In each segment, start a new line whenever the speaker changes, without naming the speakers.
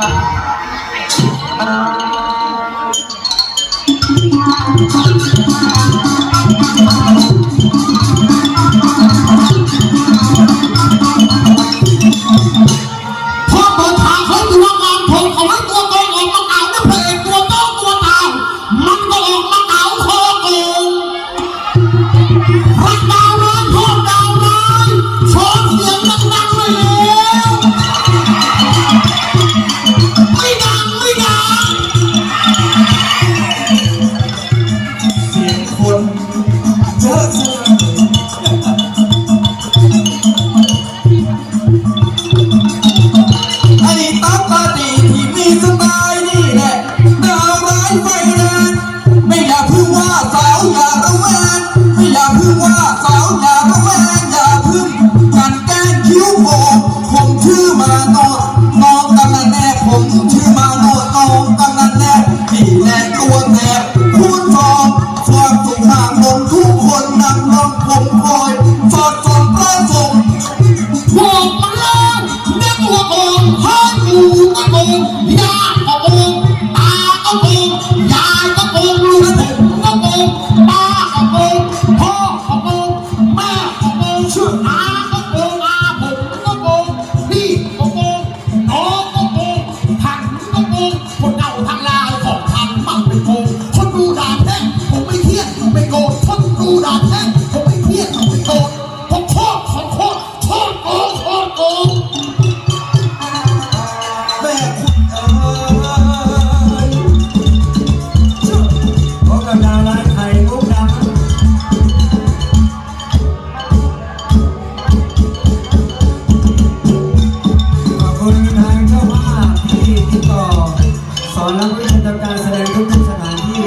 พอเปิดทางเขาตัวงามผมเขาตัวโกงออกมาเก่านะพระเอกตัวโตตัวเก่ามันก็ออกมาเก่าคอโกงรักด สไต
ล์นี่แหละดาวร้ายไฟแรงไม่อยากพึ่งว่าสาวอย่าระแวงไม่อยากพึ่งว่าสาวอย่าระแวงอย่าพึ่งกันแกล้งคิ้วโป่งผมชื่อมาโนดน้องกันนั่นแน่ผมชื่อมาโนดน้องกันนั่นแน่พี่แน่ตัวแทบพูดทองความสุขห่างบนทุกคนนั่งร้องผมคอย งป้า
ก็โกงพ่อก็โกงแม่ก็โกงชื่ออาก็โกงอาผมก็โกงพี่ก็โกงน้องก็โกงผันก็โกงคน
สอนและวิทยาการแสดงทุกๆสถานที่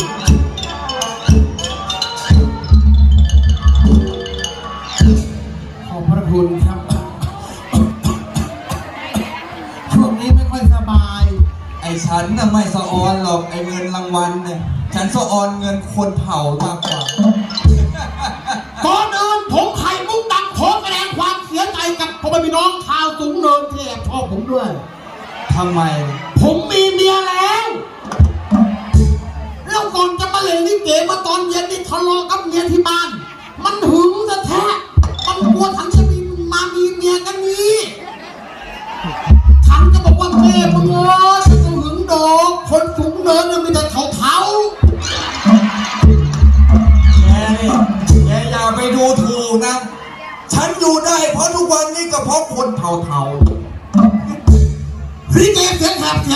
ขอบพระคุณครับช่วงนี้ไม่ค่อยสบาย
ไอ้ฉันน่ะไม่สะออนหรอกไอ้เงินรางวัลเนี่ยฉันสะออนเงินคนเผามากกว่า
ก่อนอื่นผมไข่มุกดังขอแสดงความเสียใจกับพ่อแม่พี่น้องชาวสูงเนินที่แอบชอบผมด้วย
ทำไม
ผมมีเมียแล้วแล้วก่อนจะมาเล่นลิเกมาตอนเย็นนี่ทะเลาะกับเมียที่บ้าน มันหึงจะแท้มันกลัวฉันจะมีมามีเมียกันนี้ฉันก็บอกว่าแม่มึงเอ้ยไม่หึงดอกคนสูงเนินเนี่ยมีแต่เถาๆ
แกนี่แกอย่าไปดูถูกนะ ฉันอยู่ได้เพราะทุกวันนี้ก็เพราะคนเผาๆ
ริเกเสียงแหบเสียง